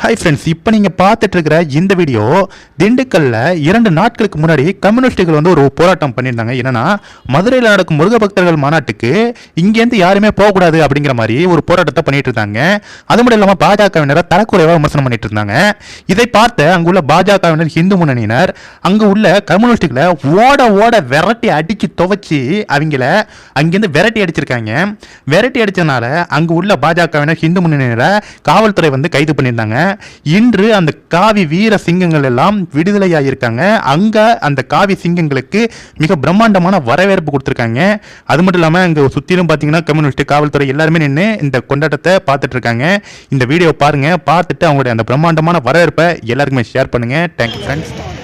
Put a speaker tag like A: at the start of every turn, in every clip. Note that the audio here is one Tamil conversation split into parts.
A: ஹாய் ஃப்ரெண்ட்ஸ் இப்போ நீங்கள் பார்த்துட்டு இருக்கிற இந்த வீடியோ திண்டுக்கல்ல இரண்டு நாட்களுக்கு முன்னாடி கம்யூனிஸ்டுகள் வந்து ஒரு போராட்டம் பண்ணியிருந்தாங்க. என்னன்னா மதுரையில் நடக்கும் முருக பக்தர்கள் மாநாட்டுக்கு இங்கேருந்து யாருமே போகக்கூடாது அப்படிங்கிற மாதிரி ஒரு போராட்டத்தை பண்ணிட்டு இருந்தாங்க அது மட்டும் இல்லாமல் பாஜகவினரை தரக்குறைவாக விமர்சனம் பண்ணிட்டு இருந்தாங்க இதை பார்த்த அங்குள்ள பாஜகவினர் ஹிந்து முன்னணியினர் அங்கே உள்ள கம்யூனிஸ்டுகளை ஓட ஓட விரட்டி அடித்து துவைச்சி அவங்கள அங்கேருந்து விரட்டி அடிச்சிருக்காங்க. விரட்டி அடித்ததுனால அங்கே உள்ள பாஜகவினர் ஹிந்து முன்னணியினரை காவல்துறை வந்து கைது பண்ணியிருந்தாங்க. இன்று அந்த காவி வீர சிங்கங்கள் எல்லாம் விடுதலையாகியிருக்காங்க அங்கே அந்த காவி சிங்கங்களுக்கு மிக பிரம்மாண்டமான வரவேற்பு கொடுத்துருக்காங்க. அது மட்டும் இல்லாமல் இங்கே சுற்றிலும் பார்த்தீங்கன்னா கம்யூனிஸ்ட் காவல்துறை எல்லாருமே நின்று இந்த கொண்டாட்டத்தை பார்த்துட்டு இருக்காங்க இந்த வீடியோ பாருங்கள் பார்த்துட்டு அவங்களுடைய அந்த பிரம்மாண்டமான வரவேற்பை எல்லாருக்குமே ஷேர் பண்ணுங்க. தேங்க்யூ ஃப்ரெண்ட்ஸ்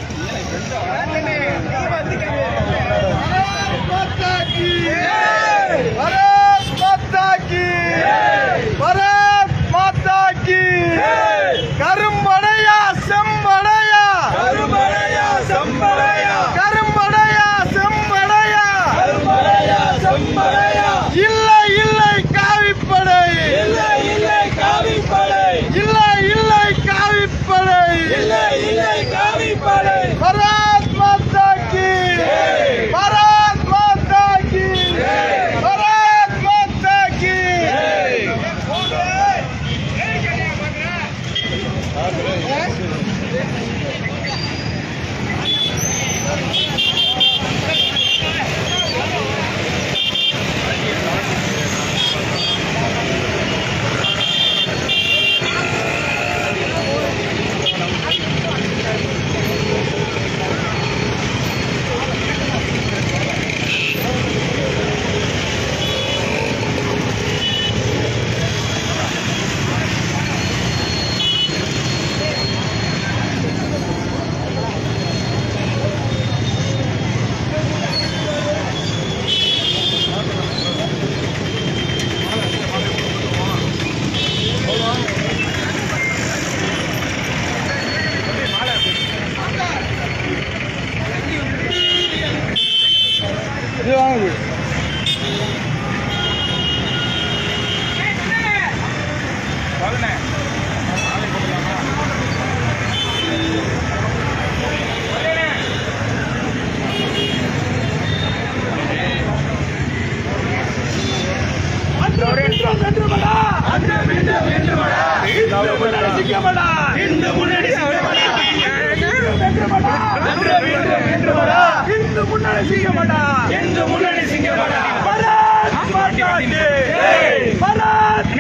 B: அன்று மீண்டும் வென்றுமடா இந்து சிங்கமடா வென்றுமடா வென்றுமடா முன்னணி சிங்கமடா இந்து முன்னணி சிங்கமடா பரத் பரத்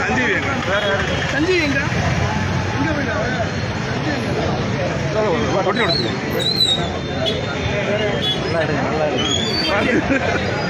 B: சஞ்சீவ் எங்க? சஞ்சீவ் எங்க? தொட்டி நல்லா இருக்கு நல்லா இருக்கு.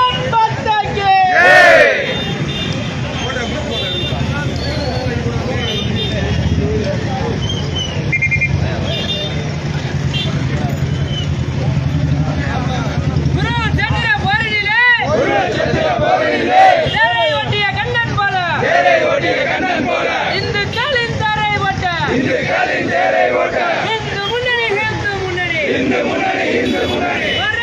B: ஓட்ட. இந்து முன்னணி இந்து முன்னணி. பாரத்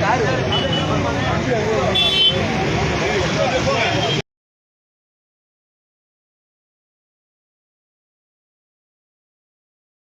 C: ಕಾರು